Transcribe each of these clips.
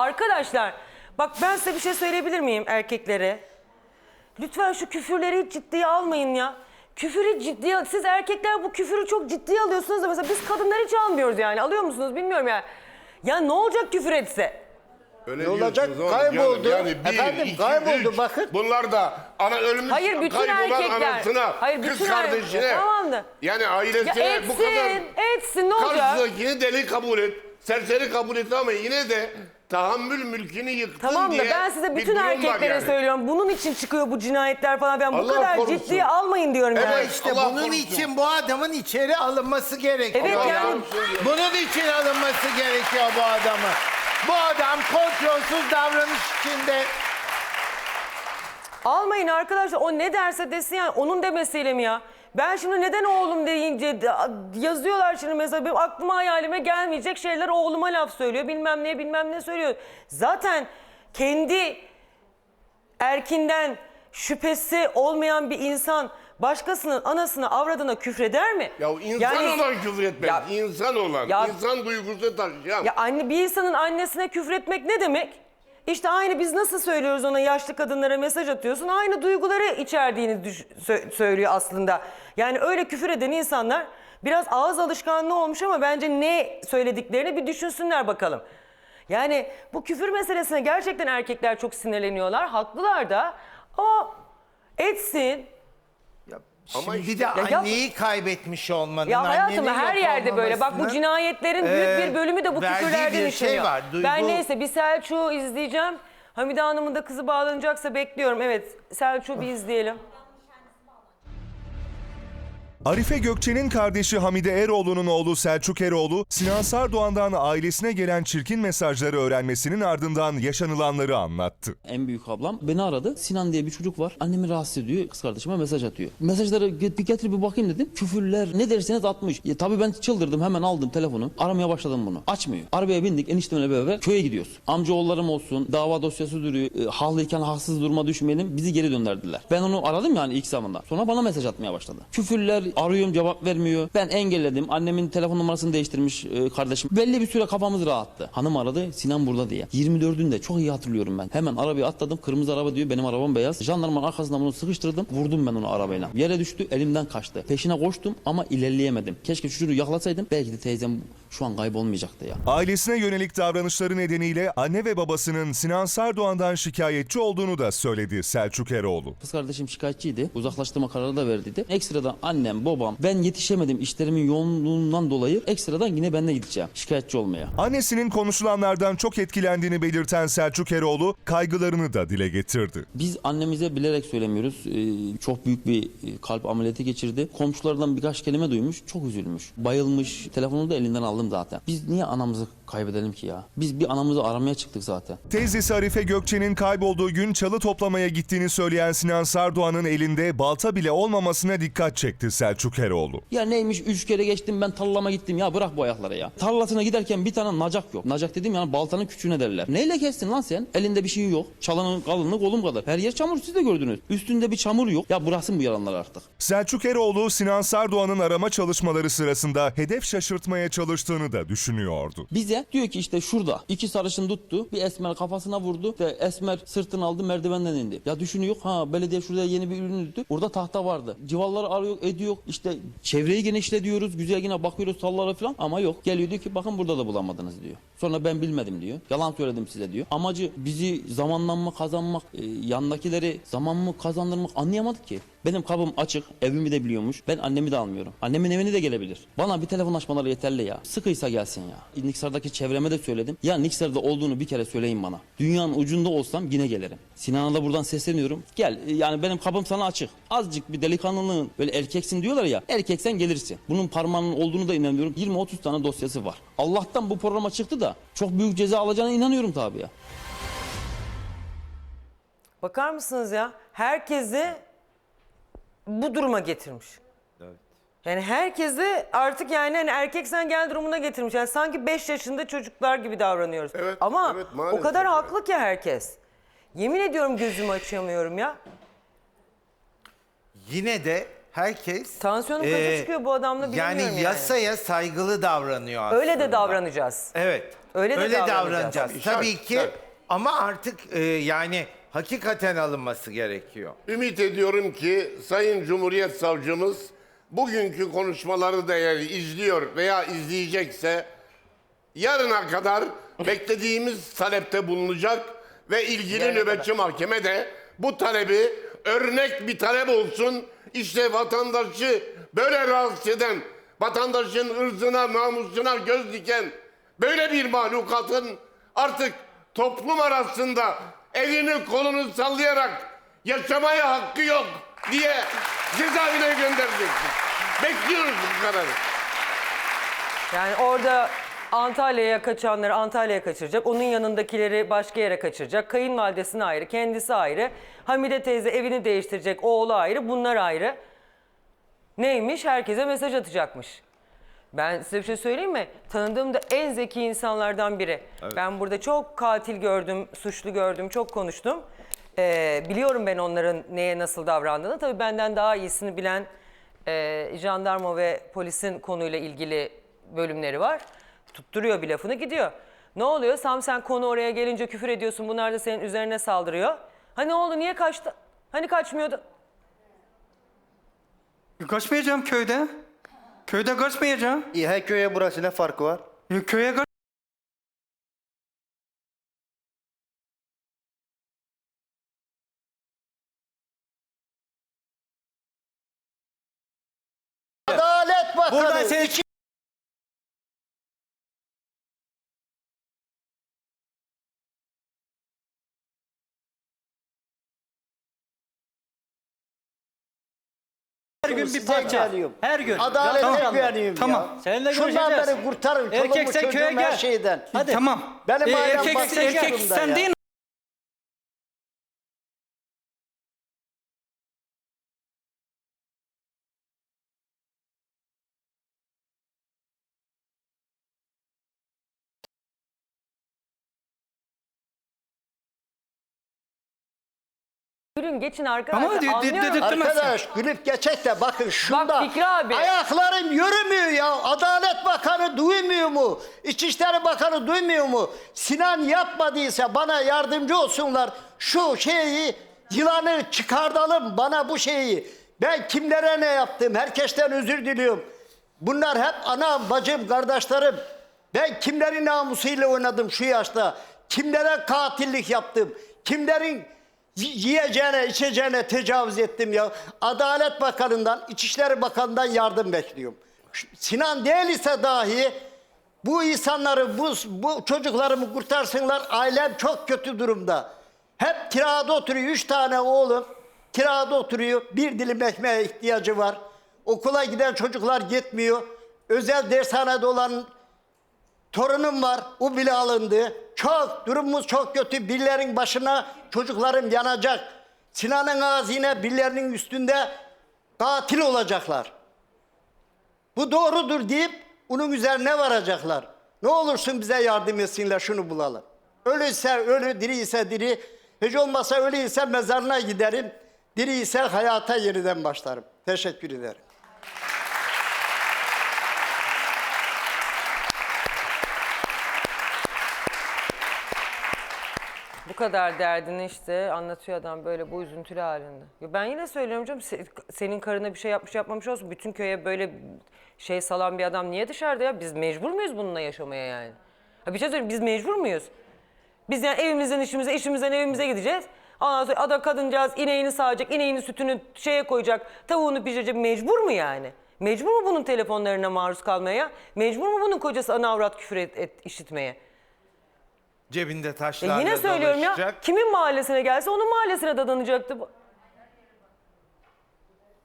Arkadaşlar bak ben size bir şey söyleyebilir miyim erkeklere? Lütfen şu küfürleri hiç ciddiye almayın ya. Küfürü ciddiye Siz erkekler bu küfürü çok ciddiye alıyorsunuz da mesela biz kadınlar hiç almıyoruz yani. Alıyor musunuz bilmiyorum yani. Ya ne olacak küfür etse? Öyle Ne olacak? diyorsunuz oğlum. Kayboldu. Yani, yani bir, Efendim, iki, kayboldu, üç. bakın. Bunlar da ana ölmüş Hayır, bütün kaybolan erkekler. anasına, Hayır, kız bütün er- kardeşine. Tamam da. Yani Ya ailesine etsin, bu kadar etsin ne olacak? karşıdakini deli kabul et. Serseri kabul et ama yine de tahammül mülkünü yıktın Tamam da diye ben size bir bütün durum var erkeklere yani. söylüyorum. Bunun için çıkıyor bu cinayetler falan filan. Bu Allah kadar korusun. ciddiye almayın diyorum Evet, yani. İşte Allah bunun korusun. için bu adamın içeri alınması gerekiyor. Evet, Allah yani-. Bunun için alınması gerekiyor bu adamı. Bu adam kontrolsüz davranış içinde. Almayın arkadaşlar. O ne derse desin yani onun demesiyle mi ya? Ben şimdi neden oğlum deyince de- yazıyorlar şimdi mesela benim aklıma hayalime gelmeyecek şeyler oğluma laf söylüyor. Bilmem ne bilmem ne söylüyor. Zaten kendi erkinden şüphesi olmayan bir insan başkasının anasına avradına küfreder mi? Ya insan Yani- olan küfür etmez. Ya- insan olan. Ya- insan duygusu taşıyan. Ya anne bir insanın annesine küfretmek ne demek? İşte aynı biz nasıl söylüyoruz ona yaşlı kadınlara mesaj atıyorsun. Aynı duyguları içerdiğini sö- söylüyor aslında. Yani öyle küfür eden insanlar biraz ağız alışkanlığı olmuş ama bence ne söylediklerini bir düşünsünler bakalım. Yani bu küfür meselesine gerçekten erkekler çok sinirleniyorlar. Haklılar da. Ama etsin. Şimdi işte- de Ya yap- anneyi kaybetmiş olmanın, Ya hayatım annenin her yok yerde böyle. Bak bu olmamasının- cinayetlerin büyük Ee, bir bölümü de bu verdiği küfürlerden bir şey işleniyor. var, duygu- Ben neyse bir Selçuk'u izleyeceğim. Hamide Hanım'ın da kızı bağlanacaksa bekliyorum. Evet Selçuk'u bir izleyelim. Arife Gökçe'nin kardeşi Hamide Eroğlu'nun oğlu Selçuk Eroğlu, Sinan Sardoğan'dan ailesine gelen çirkin mesajları öğrenmesinin ardından yaşanılanları anlattı. En büyük ablam beni aradı. Sinan diye bir çocuk var. Annemi rahatsız ediyor. Kız kardeşime mesaj atıyor. Mesajları bir getir bir bakayım dedim. Küfürler ne derseniz atmış. Ya, tabii ben çıldırdım hemen aldım telefonu. Aramaya başladım bunu. Açmıyor. Arabaya bindik eniştemle beraber köye gidiyoruz. Amcaoğullarım olsun dava dosyası duruyor. E, haklıyken haksız duruma düşmeyelim. Bizi geri döndürdüler. Ben onu aradım yani ilk zamanda. Sonra bana mesaj atmaya başladı. Küfürler arıyorum cevap vermiyor. Ben engelledim. Annemin telefon numarasını değiştirmiş e, kardeşim. Belli bir süre kafamız rahattı. Hanım aradı Sinan burada diye. 24'ünde çok iyi hatırlıyorum ben. Hemen arabaya atladım. Kırmızı araba diyor. Benim arabam beyaz. Jandarmanın arkasından bunu sıkıştırdım. Vurdum ben onu arabayla. Yere düştü. Elimden kaçtı. Peşine koştum ama ilerleyemedim. Keşke çocuğu yaklasaydım. Belki de teyzem şu an kaybolmayacaktı ya. Ailesine yönelik davranışları nedeniyle anne ve babasının Sinan Sardoğan'dan şikayetçi olduğunu da söyledi Selçuk Eroğlu. Kız kardeşim şikayetçiydi. Uzaklaştırma kararı da verdiydi. Ekstradan annem, babam, ben yetişemedim işlerimin yoğunluğundan dolayı ekstradan yine ben de gideceğim şikayetçi olmaya. Annesinin konuşulanlardan çok etkilendiğini belirten Selçuk Eroğlu kaygılarını da dile getirdi. Biz annemize bilerek söylemiyoruz. Ee, çok büyük bir e, kalp ameliyatı geçirdi. Komşulardan birkaç kelime duymuş. Çok üzülmüş. Bayılmış. Telefonu da elinden aldım zaten. Biz niye anamızı kaybedelim ki ya? Biz bir anamızı aramaya çıktık zaten. Teyzesi Arife Gökçe'nin kaybolduğu gün çalı toplamaya gittiğini söyleyen Sinan Sardoğan'ın elinde balta bile olmamasına dikkat çekti Selçuk Eroğlu. Ya neymiş üç kere geçtim ben tarlama gittim ya bırak bu ayakları ya. Tarlasına giderken bir tane nacak yok. Nacak dedim yani baltanın küçüğüne derler. Neyle kestin lan sen? Elinde bir şey yok. Çalanın kalınlığı kolum kadar. Her yer çamur siz de gördünüz. Üstünde bir çamur yok. Ya bıraksın bu yalanlar artık. Selçuk Eroğlu Sinan Sardoğan'ın arama çalışmaları sırasında hedef şaşırtmaya çalıştığını da düşünüyordu. Bize diyor ki işte şurada iki sarışın tuttu. Bir esmer kafasına vurdu. Ve esmer sırtını aldı merdivenden indi. Ya düşünüyor ha belediye şurada yeni bir ürün üretti. Burada tahta vardı. Civarları arıyor ediyor. İşte çevreyi genişle diyoruz. Güzel yine bakıyoruz sallara falan. Ama yok. Geliyor diyor ki bakın burada da bulamadınız diyor. Sonra ben bilmedim diyor. Yalan söyledim size diyor. Amacı bizi zamanlanma kazanmak, e, yandakileri zaman mı kazandırmak anlayamadık ki. Benim kapım açık, evimi de biliyormuş. Ben annemi de almıyorum. Annemin evini de gelebilir. Bana bir telefon açmaları yeterli ya. Sıkıysa gelsin ya. Niksar'daki çevreme de söyledim. Ya Niksar'da olduğunu bir kere söyleyin bana. Dünyanın ucunda olsam yine gelirim. Sinan'a da buradan sesleniyorum. Gel yani benim kapım sana açık. Azıcık bir delikanlılığın böyle erkeksin diyorlar ya. Erkeksen gelirsin. Bunun parmağının olduğunu da inanıyorum. 20-30 tane dosyası var. Allah'tan bu programa çıktı da çok büyük ceza alacağına inanıyorum tabii ya. Bakar mısınız ya? Herkesi bu duruma getirmiş. Yani herkesi artık yani hani erkek sen gel durumuna getirmiş. Yani sanki 5 yaşında çocuklar gibi davranıyoruz. Evet, Ama evet, o maalesef kadar haklı ki herkes. Yemin ediyorum gözümü açamıyorum ya. Yine de herkes... Tansiyonum kaça e, çıkıyor bu adamla bilemiyorum yani. yani. yasaya saygılı davranıyor aslında. Öyle de davranacağız. Evet. Öyle de davranacağız. davranacağız. Tabii, Tabii ki şart. ama artık e, yani hakikaten alınması gerekiyor. Ümit ediyorum ki Sayın Cumhuriyet Savcımız bugünkü konuşmaları da eğer izliyor veya izleyecekse yarına kadar beklediğimiz talepte bulunacak ve ilgili nöbetçi mahkeme de bu talebi örnek bir talep olsun. İşte vatandaşı böyle rahatsız eden, vatandaşın ırzına, namusuna göz diken böyle bir mahlukatın artık toplum arasında elini kolunu sallayarak yaşamaya hakkı yok diye cezaevine göndereceksin. Bekliyoruz bu kararı. Yani orada Antalya'ya kaçanları Antalya'ya kaçıracak. Onun yanındakileri başka yere kaçıracak. Kayınvalidesini ayrı, kendisi ayrı. Hamide teyze evini değiştirecek, oğlu ayrı, bunlar ayrı. Neymiş? Herkese mesaj atacakmış. Ben size bir şey söyleyeyim mi? Tanıdığım da en zeki insanlardan biri. Ben burada çok katil gördüm, suçlu gördüm, çok konuştum. Ee, biliyorum ben onların neye nasıl davrandığını. Tabii benden daha iyisini bilen e, jandarma ve polisin konuyla ilgili bölümleri var. Tutturuyor bir lafını gidiyor. Ne oluyor? Sam sen konu oraya gelince küfür ediyorsun. Bunlar da senin üzerine saldırıyor. Ha ne oldu? Niye kaçtı? Hani kaçmıyordu? Kaçmayacağım köyde. Köyde kaçmayacağım. İyi, her köye burası ne farkı var? Ya Köye kaç... her gün bir parça. Her gün. Adalete Tamam. güveniyorum Tamam. ya. Seninle Şundan görüşeceğiz. beri kurtarın. Çoluğumu Erkek sen köye çocuğumu her gel. şeyden. Hadi. Tamam. Benim Ee, ailem erkek, erkek sen değil Yürüyün geçin arkadaşlar. Ama de- de- anlıyorum. dedirtme- Arkadaş gülüp geçek de bakın şunda Fikri abi. ayaklarım yürümüyor ya. Adalet Bakanı duymuyor mu? İçişleri Bakanı duymuyor mu? Sinan yapmadıysa bana yardımcı olsunlar. Şu şeyi yılanı çıkartalım bana bu şeyi. Ben kimlere ne yaptım? Herkesten özür diliyorum. Bunlar hep anam, bacım, kardeşlerim. Ben kimlerin namusuyla oynadım şu yaşta? Kimlere katillik yaptım? Kimlerin yiyeceğine, içeceğine tecavüz ettim ya. Adalet Bakanı'ndan, İçişleri Bakanı'ndan yardım bekliyorum. Sinan değil ise dahi bu insanları, bu, bu çocuklarımı kurtarsınlar. Ailem çok kötü durumda. Hep kirada oturuyor. Üç tane oğlum kirada oturuyor. Bir dilim ekmeğe ihtiyacı var. Okula giden çocuklar gitmiyor. Özel dershanede olan torunum var. O bile alındı. Çok durumumuz çok kötü. Birilerin başına çocuklarım yanacak. Sinan'ın ağzına birilerinin üstünde katil olacaklar. Bu doğrudur deyip onun üzerine varacaklar. Ne olursun bize yardım etsinler şunu bulalım. Ölüyse ölü, diri ise diri. Hiç olmasa ölü ise mezarına giderim. Diri ise hayata yeniden başlarım. Teşekkür ederim. Kadar derdini işte anlatıyor adam böyle bu üzüntülü halinde. Ya ben yine söylüyorum canım se- senin karına bir şey yapmış yapmamış olsun. Bütün köye böyle şey salan bir adam niye dışarıda ya? Biz mecbur muyuz bununla yaşamaya yani? Ha bir şey söyleyeyim biz mecbur muyuz? Biz yani evimizden işimize, işimizden evimize gideceğiz. Ondan sonra ada kadıncağız ineğini sağacak, ineğini sütünü şeye koyacak, tavuğunu pişirecek. Mecbur mu yani? Mecbur mu bunun telefonlarına maruz kalmaya? Mecbur mu bunun kocası ana avrat küfür et, et- işitmeye? Cebinde E taşlarla yine söylüyorum ya. dolaşacak. Kimin mahallesine gelse onun mahallesine dadanacaktı bu.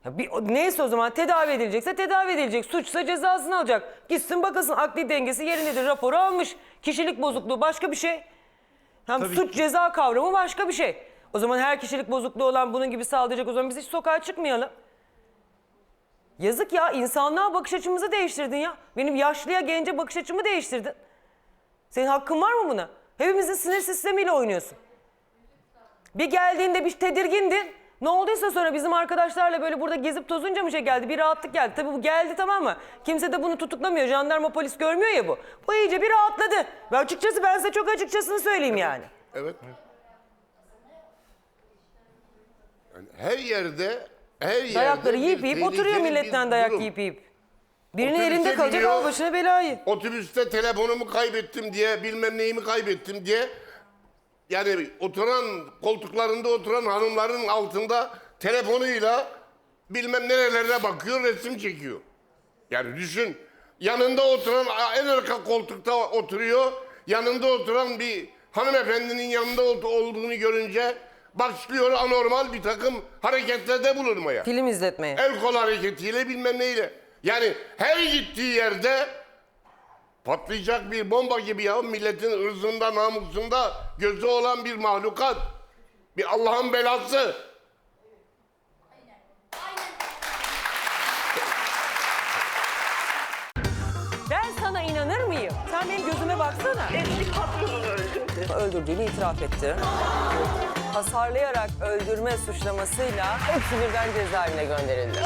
Ya bir, o- neyse o zaman tedavi edilecekse tedavi edilecek. Suçsa cezasını alacak. Gitsin bakasın akli dengesi yerindedir. Raporu almış. Kişilik bozukluğu başka bir şey. Hem Tabii suç ki. ceza kavramı başka bir şey. O zaman her kişilik bozukluğu olan bunun gibi saldıracak o zaman biz hiç sokağa çıkmayalım. Yazık ya insanlığa bakış açımızı değiştirdin ya. Benim yaşlıya gence bakış açımı değiştirdin. Senin hakkın var mı buna? Hepimizin sinir sistemiyle oynuyorsun. Bir geldiğinde bir tedirgindin. Ne olduysa sonra bizim arkadaşlarla böyle burada gezip tozunca mı şey geldi? Bir rahatlık geldi. Tabii bu geldi tamam mı? Kimse de bunu tutuklamıyor. Jandarma polis görmüyor ya bu. Bu iyice bir rahatladı. Ve açıkçası ben size çok açıkçasını söyleyeyim yani. Evet. Yani her yerde her yerde Dayakları bir yiyip yiyip oturuyor milletten dayak durum. yiyip yiyip. Birinin Otobüse elinde kalacak biniyor. al başına belayı. Otobüste telefonumu kaybettim diye bilmem neyimi kaybettim diye yani oturan koltuklarında oturan hanımların altında telefonuyla bilmem nerelerine bakıyor resim çekiyor. Yani düşün yanında oturan en arka koltukta oturuyor yanında oturan bir hanımefendinin yanında ol- olduğunu görünce başlıyor anormal bir takım hareketlerde bulunmaya. Film izletmeye. El kol hareketiyle bilmem neyle. Yani her gittiği yerde patlayacak bir bomba gibi ya milletin ırzında namusunda gözü olan bir mahlukat. Bir Allah'ın belası. Ben sana inanır mıyım? Sen benim gözüme baksana. Eski patronunu öldürdü. Öldürdüğünü itiraf etti. Hasarlayarak öldürme suçlamasıyla hepsi birden cezaevine gönderildi.